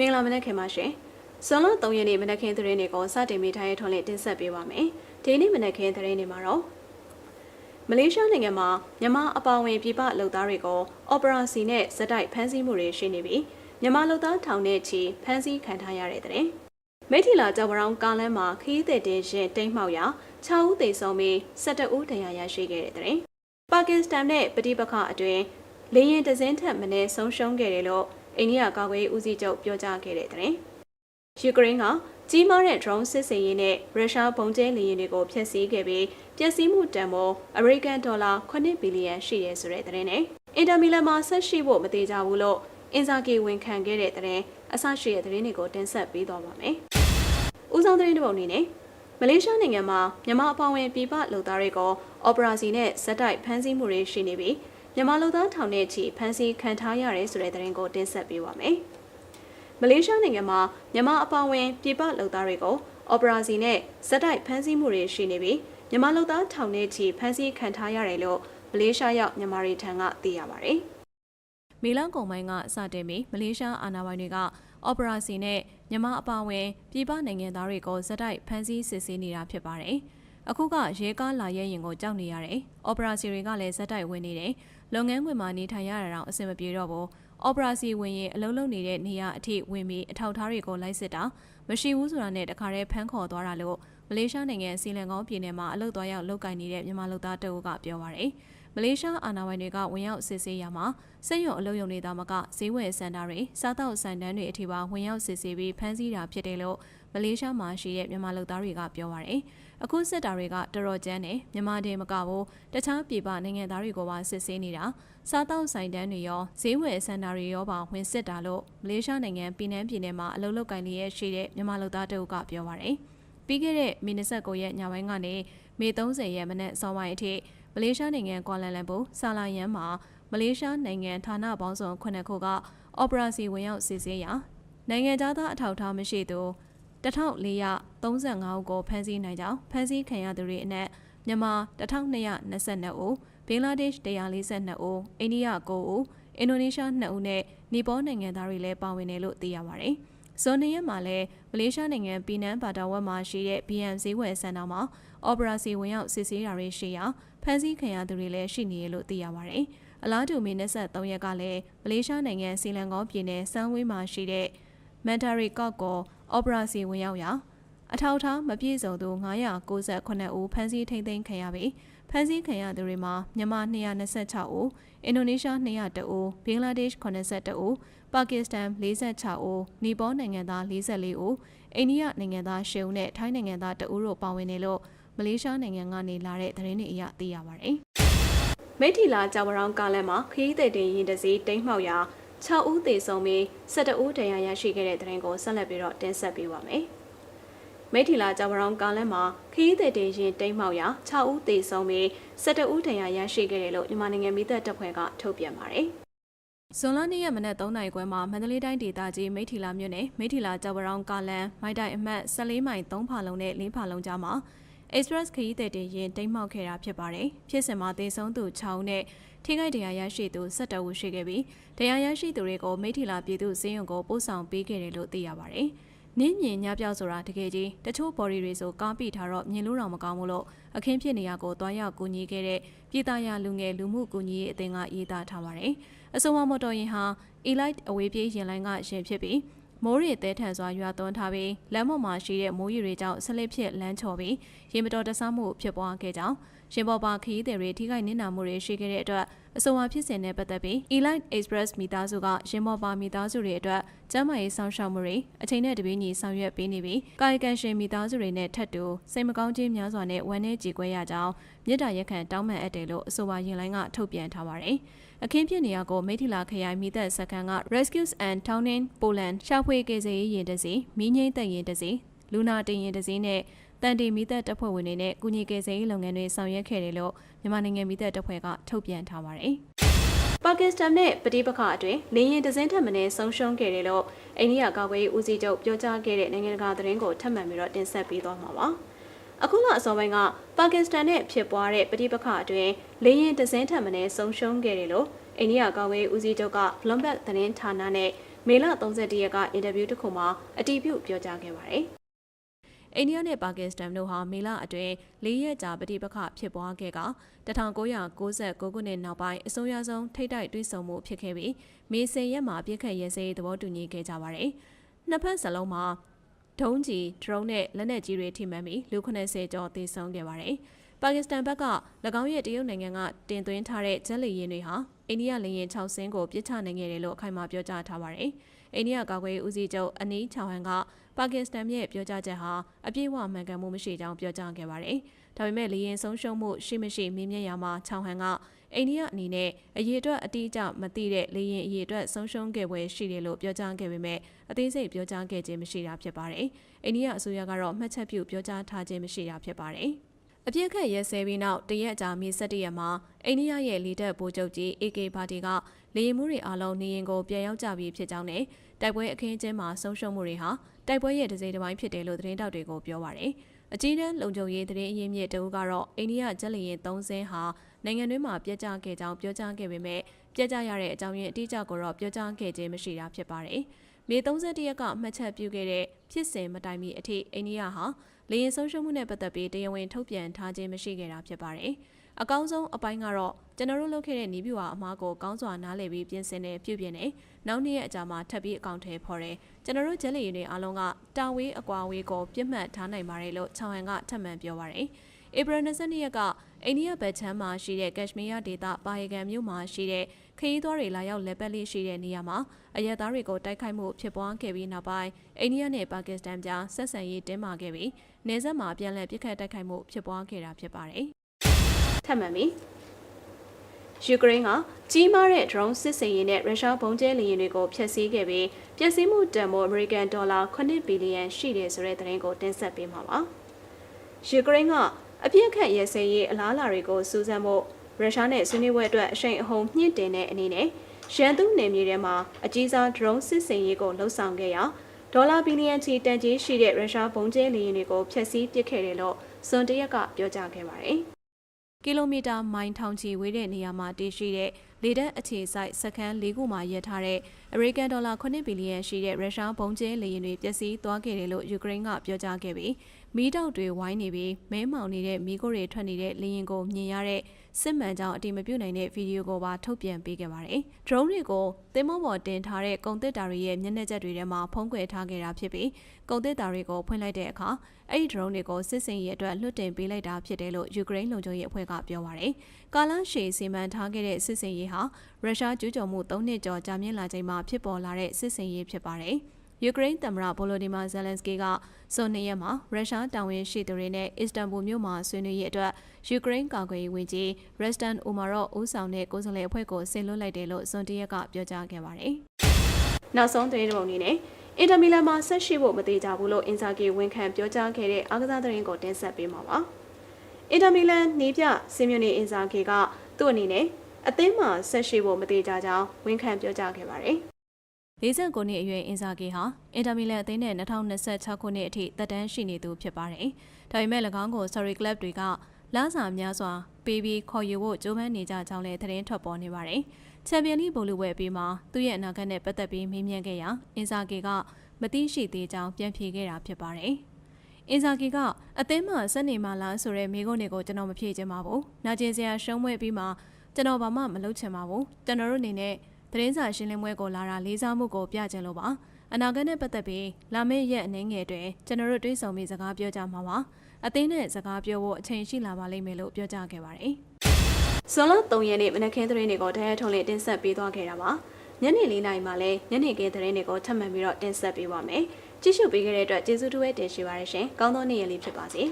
မင်္ဂလာမနက်ခင်ပါရှင်။ဇွန်လ3ရက်နေ့မနက်ခင်းသတင်းတွေကိုစတင်မိထားရဲ့ထွန်လင်းတင်ဆက်ပေးပါမယ်။ဒီနေ့မနက်ခင်းသတင်းတွေမှာတော့မလေးရှားနိုင်ငံမှာမြန်မာအပါအဝင်ပြည်ပလုပ်သားတွေကိုအော်ပရာစီနဲ့ဇက်တိုက်ဖမ်းဆီးမှုတွေရှိနေပြီးမြန်မာလုပ်သားထောင်နဲ့ချီဖမ်းဆီးခံထားရတဲ့တဲ့။မိထီလာကြောက်ပြောင်ကားလမ်းမှာခီးတဲ့တင်ရှင်တိမ့်မှောက်ရာ6ဦးသေဆုံးပြီး12ဦးဒဏ်ရာရရှိခဲ့တဲ့တဲ့။ပါကစ္စတန်နဲ့ပဋိပက္ခအတွင်းလေရင်တစင်းထက်မနည်းဆုံးရှုံးခဲ့တယ်လို့ အိန္ဒိယကာကွယ်ရေးဦးစီးချုပ်ပြောကြားခဲ့တဲ့တဲ့။ယူကရိန်းကကြီးမားတဲ့ drone စစ်စင်ရေးနဲ့ရုရှားပုံကျဲလေယာဉ်တွေကိုဖျက်ဆီးခဲ့ပြီးပျက်စီးမှုတန်ဖိုးအမေရိကန်ဒေါ်လာ9ဘီလီယံရှိရဲဆိုတဲ့တဲ့နဲ့အင်တာမီလန်မှာဆက်ရှိဖို့မသေးကြဘူးလို့အင်ဇာကီဝန်ခံခဲ့တဲ့တဲ့အဆရှိတဲ့သတင်းတွေကိုတင်ဆက်ပေးသွားပါမယ်။ဦးဆောင်သတင်းတစ်ပုဒ်အနေနဲ့မလေးရှားနိုင်ငံမှာမြန်မာအပေါဝင်ပြည်ပလူသားတွေကိုအော်ပရာစီနဲ့ဇက်တိုက်ဖမ်းဆီးမှုတွေရှိနေပြီး မြန်မာလူသားထောင်နဲ့ချီဖမ်းဆီးခံထားရတယ်ဆိုတဲ့သတင်းကိုတင်ဆက်ပေးပါမယ်။မလေးရှားနိုင်ငံမှာမြန်မာအပေါဝင်ပြည်ပလူသားတွေကိုအော်ပရာစီနဲ့ဇက်တိုက်ဖမ်းဆီးမှုတွေရှိနေပြီးမြန်မာလူသားထောင်နဲ့ချီဖမ်းဆီးခံထားရတယ်လို့မလေးရှားရောက်မြန်မာတွေထံကသိရပါတယ်။မီလန်ကုံပိုင်းကစတင်ပြီးမလေးရှားအာဏာပိုင်တွေကအော်ပရာစီနဲ့မြန်မာအပါအဝင်ပြည်ပနိုင်ငံသားတွေကိုဇက်တိုက်ဖမ်းဆီးစစ်ဆေးနေတာဖြစ်ပါတယ်။ အခုကရဲကားလာရဲရင်ကိုကြောက်နေရတယ်။အော်ပရာစီတွေကလည်းဇက်တိုက်ဝင်နေတယ်။လုပ်ငန်းခွင်မှာနေထိုင်ရတာတော့အဆင်မပြေတော့ဘူး။အော်ပရာစီဝင်ရင်အလုံးလုံးနေတဲ့နေရာအထိဝင်ပြီးအထောက်ထားတွေကိုလိုက်စစ်တာမရှိဘူးဆိုတာနဲ့တခါတည်းဖမ်းခေါ်သွားတာလို့မလေးရှားနိုင်ငံစီလန်ကောင်းပြည်နယ်မှာအလုပ်သွားရောက်လုပ်ကိုင်နေတဲ့မြန်မာလုပ်သားတအုပ်ကပြောပါရယ်။ မလေးရှားအာဏာပိုင်တွေကဝင်ရောက်စစ်ဆေးရမှာစက်ရုံအလုပ်ရုံတွေသားမကဈေးဝယ်စင်တာတွေစားတောက်ဆိုင်တန်းတွေအထိပါဝင်ရောက်စစ်ဆေးပြီးဖမ်းဆီးတာဖြစ်တယ်လို့မလေးရှားမှာရှိတဲ့မြန်မာလုပ်သားတွေကပြောပါရယ်။အခုစစ်တာတွေကတော်တော်ကျန်းတယ်မြန်မာတွေမကဘူးတခြားပြည်ပနိုင်ငံသားတွေကိုပါစစ်ဆေးနေတာစားတောက်ဆိုင်တန်းတွေရောဈေးဝယ်စင်တာတွေရောပါဝင်စစ်တာလို့မလေးရှားနိုင်ငံပြည်내ပြည်နယ်မှာအလုပ်လုပ်ကိုင်နေရရှိတဲ့မြန်မာလုပ်သားတအုပ်ကပြောပါရယ်။ပြီးခဲ့တဲ့မီနစ်ဆက်ကိုရက်ညပိုင်းကနေမေ30ရက်မနက်စောင်းပိုင်းအထိ မလေးရှားနိုင်ငံကွာလန်လန်ပူဆာလာယန်မှာမလေးရှားနိုင်ငံဌာနပေါင်းစုံခုနှစ်ခုကအော်ပရာစီဝင်ရောက်စစ်ဆေးရာနိုင်ငံသားအထောက်အထားမရှိသူ1435ဦးကိုဖမ်းဆီးနိုင်ကြောင်းဖမ်းဆီးခံရသူတွေအနက်မြန်မာ1222ဦးဘင်္ဂလားဒေ့ရှ်142ဦးအိန္ဒိယ9ဦးအင်ဒိုနီးရှား2ဦးနဲ့နီပေါနိုင်ငံသားတွေလည်းပါဝင်တယ်လို့သိရပါတယ်။ဇွန်၂ရက်မှာလည်းမလေးရှားနိုင်ငံပီနန်ဘာတာဝက်မှာရှိတဲ့ BM ဈေးဝယ်စင်တာမှာအော်ပရာစီဝင်ရောက်စစ်ဆေးတာတွေရှိရာ ဖမ်းဆီးခံရသူတွေလည်းရှိနေရလို့သိရပါတယ်။အလားတူမေ23ရက်ကလည်းမလေးရှားနိုင်ငံစီလန်ကောပြည်နယ်စန်းဝေးမှာရှိတဲ့မန်တာရီကော့ကိုအော်ပရာစီဝင်ရောက်ရာအထောက်ထားမပြည့်စုံသူ998ဦးဖမ်းဆီးထိန်းသိမ်းခံရပြီးဖမ်းဆီးခံရသူတွေမှာမြန်မာ226ဦးအင်ဒိုနီးရှား202ဦးဘင်္ဂလားဒေ့ရှ်82ဦးပါကစ္စတန်46ဦးနီပေါနိုင်ငံသား44ဦးအိန္ဒိယနိုင်ငံသား10ဦးနဲ့ထိုင်းနိုင်ငံသား2ဦးတို့ပါဝင်တယ်လို့ မလေးရှားနိုင်ငံကနေလာတဲ့သတင်းတွေအရသိရပါတယ်။မိထီလာကြောင်ပရောင်ကားလမ်းမှာခရီးသည်တင်ရင်တစည်းတိမ့်မှောက်ရာ6ဦးသေဆုံးပြီး12ဦးဒဏ်ရာရရှိခဲ့တဲ့တဲ့ရင်ကိုဆက်လက်ပြီးတော့တင်ဆက်ပေးပါမယ်။မိထီလာကြောင်ပရောင်ကားလမ်းမှာခရီးသည်တင်ရင်တိမ့်မှောက်ရာ6ဦးသေဆုံးပြီး12ဦးဒဏ်ရာရရှိခဲ့တယ်လို့မြန်မာနိုင်ငံမိသက်တပ်ဖွဲ့ကထုတ်ပြန်ပါတယ်။ဇွန်လ2ရက်မနက်3နာရီခွဲမှာမန္တလေးတိုင်းဒေသကြီးမိထီလာမြို့နယ်မိထီလာကြောင်ပရောင်ကားလမ်းမိုက်တိုင်အမှတ်14မိုင်3ဖာလုံးနဲ့4ဖာလုံးကြားမှာ Express ခရီးသည်တင်ရင်တိမ့်မှောက်ခဲ့တာဖြစ်ပါတယ်။ဖြစ်စဉ်မှာသေဆုံးသူ6ဦးနဲ့ထိခိုက်ဒဏ်ရာရရှိသူ17ဦးရှိခဲ့ပြီးဒဏ်ရာရရှိသူတွေကိုမိထီလာပြည်သူစင်းရုံကိုပို့ဆောင်ပေးခဲ့တယ်လို့သိရပါတယ်။နင်းမြင်ညပြောက်ဆိုတာတကယ်ကြီးတချို့ body တွေဆိုကားပိထားတော့မြင်လို့တော့မကောင်းဘူးလို့အခင်းဖြစ်နေရကိုတွားရောက်ကူညီခဲ့တဲ့ပြည်သားရလူငယ်လူမှုကူညီရေးအသင်းကရေးသားထားပါတယ်။အဆိုပါမော်တော်ယာဉ်ဟာ Elite အဝေးပြေးယာဉ်လိုင်းကယာဉ်ဖြစ်ပြီး မိုးရီတဲထန်စွာရွာသွန်းထားပြီးလမ်းပေါ်မှာရှိတဲ့မိုးရီတွေကြောင့်ဆလစ်ဖြစ်လမ်းချော်ပြီးရေမတော်တဆမှုဖြစ်ပွားခဲ့ကြောင်းရင်ပေါ်ပါခရီးသည်တွေထိခိုက်နစ်နာမှုတွေရှိခဲ့တဲ့အတွက်အဆိုပါဖြစ်စဉ်နဲ့ပတ်သက်ပြီး Elite Express မိသားစုကရင်ပေါ်ပါမိသားစုတွေအတွက်ကျန်းမာရေးဆောင်ရှောက်မှုတွေအချိန်နဲ့တပြေးညီဆောင်ရွက်ပေးနေပြီးကာယကံရှင်မိသားစုတွေနဲ့ထပ်တူစိတ်မကောင်းခြင်းများစွာနဲ့ဝမ်းနည်းကြေကွဲရကြောင်းမြစ်တာရက်ခံတောင်းပန်အပ်တယ်လို့အဆိုပါရင်လိုင်းကထုတ်ပြန်ထားပါတယ်။ အခင်းဖြစ်နေရကိုမိထီလာခရိုင်မိသက်စခန်းက Rescues and Towning Poland ရှာဖွေကယ်ဆယ်ရေးရင်တစီမီးငိမ့်သက်ရင်တစီလူနာတင်ရင်တစီနဲ့တန်တီမီသက်တပ်ဖွဲ့ဝင်တွေနဲ့ကုညီကယ်ဆယ်ရေးလုပ်ငန်းတွေဆောင်ရွက်ခဲ့တယ်လို့မြန်မာနိုင်ငံမီသက်တပ်ဖွဲ့ကထုတ်ပြန်ထားပါတယ်။ပါကစ္စတန်နဲ့ပဋိပက္ခအတွင်းလေရင်တစင်းထက်မနည်းဆုံးရှုံးခဲ့တယ်လို့အိန္ဒိယကာကွယ်ရေးဦးစီးချုပ်ပြောကြားခဲ့တဲ့နိုင်ငံတကာသတင်းကိုထပ်မံပြီးတော့တင်ဆက်ပေးသွားမှာပါ။ အခုလအစောပိုင်းကပါကစ္စတန်နဲ့ဖြစ်ပွားတဲ့ပဋိပက္ခအတွင်းလေရင်တစင်းထက်မနည်းဆုံးရှုံးခဲ့တယ်လို့အိန္ဒိယကာကွယ်ရေးဦးစီးချုပ်က Bloomberg သတင်းဌာနနဲ့မေလ31ရက်ကအင်တာဗျူးတစ်ခုမှာအတည်ပြုပြောကြားခဲ့ပါတယ်။အိန္ဒိယနဲ့ပါကစ္စတန်တို့ဟာမေလအတွင်း၄ရက်ကြာပဋိပက္ခဖြစ်ပွားခဲ့က1996ခုနှစ်နောက်ပိုင်းအစိုးရဆုံးထိတ်တိုက်တွိဆုံမှုဖြစ်ခဲ့ပြီးမေဆယ်ရက်မှာပြစ်ခတ်ရဲစဲရေးသဘောတူညီခဲ့ကြပါတယ်။နှစ်ဖက်စလုံးမှာ ဒုံးကျည်ဒရုန်းနဲ့လက်နက်ကြီးတွေထိမှန်ပြီးလူ90ကျော်သေဆုံးခဲ့ပါတယ်။ပါကစ္စတန်ဘက်က၎င်းရဲ့တရုတ်နိုင်ငံကတင်သွင်းထားတဲ့ဂျက်လီရင်တွေဟာအိန္ဒိယလေယာဉ်6စင်းကိုပစ်ချနိုင်ခဲ့တယ်လို့အခိုင်အမာပြောကြားထားပါတယ်။အိန္ဒိယကာကွယ်ရေးဦးစီးချုပ်အနီးချောင်ဟန်ကပါကစ္စတန်ရဲ့ပြောကြားချက်ဟာအပြည့်အဝမှန်ကန်မှုမရှိကြောင်းပြောကြားခဲ့ပါတယ်။ ဒါပေမဲ့လေယာဉ်ဆုံးရှုံးမှုရှိမရှိမင်းမြတ်ရမှာချောင်ဟန်ကအိန္ဒိယအနေနဲ့အရေးအတွက်အတိအကျမသိတဲ့လေရင်အရေးအတွက်ဆုံးရှုံးခဲ့ပွဲရှိတယ်လို့ပြောကြားခဲ့ပေမဲ့အသေးစိတ်ပြောကြားခဲ့ခြင်းမရှိတာဖြစ်ပါတယ်။အိန္ဒိယအစိုးရကတော့မှတ်ချက်ပြုပြောကြားထားခြင်းမရှိတာဖြစ်ပါတယ်။အပြစ်ခတ်ရဲစဲပြီးနောက်တရက်ကြာမြေ17ရက်မှာအိန္ဒိယရဲ့လီတက်ဗိုလ်ချုပ်ကြီး AK ပါတီကလေရင်မှုတွေအားလုံးနေရင်ကိုပြန်ရောက်ကြပြီးဖြစ်ကြောင်းနဲ့တိုက်ပွဲအခင်းအကျင်းမှာဆုံးရှုံးမှုတွေဟာတိုက်ပွဲရဲ့ဒစိမ့်တစ်ပိုင်းဖြစ်တယ်လို့သတင်းတောက်တွေကိုပြောပါရယ်။ အကြီးတန်းလုံခြုံရေးသတင်းအရင်းမြစ်တအုပ်ကတော့အိန္ဒိယဂျက်လီရင်3စင်းဟာနိုင်ငံတွင်းမှာပြက်ကျခဲ့ကြောင်းပြောကြားခဲ့ပေမဲ့ပြက်ကျရတဲ့အကြောင်းရင်းအတိအကျကိုတော့ပြောကြားခဲ့ခြင်းမရှိတာဖြစ်ပါတယ်။မေ31ရက်ကမှတ်ချက်ပြုခဲ့တဲ့ဖြစ်စဉ်မတိုင်မီအထိအိန္ဒိယဟာလေရင်ဆုံးရှုံးမှုနဲ့ပတ်သက်ပြီးတရားဝင်ထုတ်ပြန်ထားခြင်းမရှိခဲ့တာဖြစ်ပါတယ်။ အကောင်းဆုံးအပိုင်းကတော့ကျွန်တော်တို့လုပ်ခဲ့တဲ့နီးပြူဟာအမားကိုကောင်းစွာနားလည်ပြီးပြင်ဆင်နေပြုပြင်နေနောက်နေ့ရဲ့အကြာမှာထပ်ပြီးအကောင့်ထဲဖော်တယ်ကျွန်တော်တို့ဂျက်လီရင်တွေအားလုံးကတာဝေးအကွာဝေးကိုပြစ်မှတ်ထားနိုင်ပါတယ်လို့ချောင်ဟန်ကထပ်မံပြောပါရယ်ဧပြီ22ရက်ကအိန္ဒိယဘက်ချမ်းမှာရှိတဲ့ကက်ရှမီးယားဒေသပါယကန်မြို့မှာရှိတဲ့ခရီးသွားတွေလာရောက်လက်ပတ်လေးရှိတဲ့နေရာမှာအရက်သားတွေကိုတိုက်ခိုက်မှုဖြစ်ပွားခဲ့ပြီးနောက်ပိုင်းအိန္ဒိယနဲ့ပါကစ္စတန်ကြားဆက်ဆံရေးတင်းမာခဲ့ပြီးနေဆက်မှာပြန်လည်ပြစ်ခတ်တိုက်ခိုက်မှုဖြစ်ပွားခဲ့တာဖြစ်ပါတယ်။ ထပ်မံပြီးယူကရိန်းကကြီးမားတဲ့ drone စစ်စင်ရေးနဲ့ရုရှားဘုံကျဲလေယာဉ်တွေကိုဖျက်ဆီးခဲ့ပြီးပျက်စီးမှုတန်ဖိုးအမေရိကန်ဒေါ်လာ9ဘီလီယံရှိတယ်ဆိုတဲ့သတင်းကိုတင်ဆက်ပေးမှာပါ။ယူကရိန်းကအပြစ်ခတ်ရဲစဲရေးအလားအလာတွေကိုစူးစမ်းဖို့ရုရှားနဲ့ဆွေးနွေးပွဲအတွက်အရှိန်အဟုန်မြင့်တင်တဲ့အနေနဲ့ရန်သူနယ်မြေထဲမှာအကြီးစား drone စစ်စင်ရေးကိုလှုပ်ဆောင်ခဲ့ရာဒေါ်လာဘီလီယံချီတန်ကြီးရှိတဲ့ရုရှားဘုံကျဲလေယာဉ်တွေကိုဖျက်ဆီးပစ်ခဲ့တယ်လို့စွန်တရက်ကပြောကြားခဲ့ပါတယ်။ ကီလိုမီတာမိုင်ထောင်ချီဝေးတဲ့နေရာမှာတည်ရှိတဲ့လေတပ်အခြေစိုက်စခန်း၄ခုမှာရပ်ထားတဲ့အမေရိကန်ဒေါ်လာ9ဘီလီယံရှိတဲ့ရုရှားဘုံကျဲလေယာဉ်တွေပျက်စီးသွားခဲ့တယ်လို့ယူကရိန်းကပြောကြားခဲ့ပြီးမီးတောက်တွေဝိုင်းနေပြီးမဲမောင်နေတဲ့မီးခိုးတွေထွက်နေတဲ့လေယာဉ်ကိုမြင်ရတဲ့ စစ်မှန်ကြောင်အတိမပြုတ်နိုင်တဲ့ဗီဒီယိုကိုပါထုတ်ပြန်ပေးခဲ့ပါတယ်။ drone တွေကိုသင်္ဘောပေါ်တင်ထားတဲ့ကုန်တစ်တာတွေရဲ့မျက်နှာကျက်တွေထဲမှာဖုံးကွယ်ထားခဲ့တာဖြစ်ပြီးကုန်တစ်တာတွေကိုဖွင့်လိုက်တဲ့အခါအဲ့ဒီ drone တွေကိုစစ်စင်ရေးအတွက်လွှတ်တင်ပေးလိုက်တာဖြစ်တယ်လို့ယူကရိန်းလုံခြုံရေးအဖွဲ့ကပြောပါတယ်။ကာလရှည်စီမံထားခဲ့တဲ့စစ်စင်ရေးဟာရုရှားကျူးကျော်မှု၃နှစ်ကျော်ကြာမြင့်လာချိန်မှာဖြစ်ပေါ်လာတဲ့စစ်စင်ရေးဖြစ်ပါတယ်။ ယူကရိန်းသမ္မတဗိုလိုဒီမာဇယ်လန်စကီကဇွန်၂ရက်မှာရုရှားတာဝန်ရှိသူတွေနဲ့အစ္စတန်ဘူမြို့မှာဆွေးနွေးရေးအတွက်ယူကရိန်းကာကွယ်ရေးဝန်ကြီးရက်စတန်အိုမာရော့ဦးဆောင်တဲ့ကိုယ်စားလှယ်အဖွဲ့ကိုဆင်လွှတ်လိုက်တယ်လို့ဇွန်၁ရက်ကပြောကြားခဲ့ပါတယ်။နောက်ဆုံးသတင်းပုံအနေနဲ့အင်တာမီလန်မှာဆက်ရှိဖို့မသေးကြဘူးလို့အင်ဇာဂီဝန်ခံပြောကြားခဲ့တဲ့အားကစားသတင်းကိုတင်ဆက်ပေးမှာပါ။အင်တာမီလန်နေပြစင်မြူနီအင်ဇာဂီကသူ့အနေနဲ့အသင်းမှာဆက်ရှိဖို့မသေးကြကြောင်းဝန်ခံပြောကြားခဲ့ပါတယ်။ 49နှစ်အရွယ်အင်ဇာဂီဟာအင်တာမီလန်အသင်းနဲ့2026ခုနှစ်အထိသက်တမ်းရှိနေသူဖြစ်ပါတယ်။ဒါပေမဲ့၎င်းကို Sorry Club တွေကလစာများစွာပေးပြီးခေါ်ယူဖို့ကြိုးပမ်းနေကြကြောင်းလည်းသတင်းထွက်ပေါ်နေပါတယ်။ချန်ပီယံလိဘောလုံးပွဲအပြီးမှာသူ့ရဲ့အနာဂတ်နဲ့ပတ်သက်ပြီးမေးမြန်းခဲ့ရာအင်ဇာဂီကမသိရှိသေးကြောင်းပြန်ဖြေခဲ့တာဖြစ်ပါတယ်။အင်ဇာဂီကအသင်းမှာဆက်နေမှလားဆိုတဲ့မိကုန်းတွေကိုကျွန်တော်မဖြေချင်ပါဘူး။နာကျင်စရာရှုံးပွဲပြီးမှကျွန်တော်ဘာမှမလုပ်ချင်ပါဘူး။ကျွန်တော်တို့အနေနဲ့ သတင်းစာရှင်းလင်းပွဲကိုလာတာလေးစားမှုကိုပြကြလို့ပါအနာဂတ်နဲ့ပတ်သက်ပြီးလာမယ့်ရက်အနည်းငယ်အတွင်းကျွန်တော်တို့တွေးဆုံပြီးစကားပြောကြမှာပါအသင်းနဲ့စကားပြောဖို့အချိန်ရှိလာပါလိမ့်မယ်လို့ပြောကြားခဲ့ပါတယ်ဇွန်လ3ရက်နေ့မနက်ခင်းသတင်းတွေကိုတရဲထုံးလေးတင်ဆက်ပေးသွားခဲ့တာပါညနေ၄နာရီမှလည်းညနေခင်းသတင်းတွေကိုထပ်မံပြီးတော့တင်ဆက်ပေးပါမယ်ကြည့်ရှုပေးခဲ့တဲ့အတွက်ကျေးဇူးတူပဲတင်ရှိပါရရှင်ကောင်းသောနေ့ရက်လေးဖြစ်ပါစေ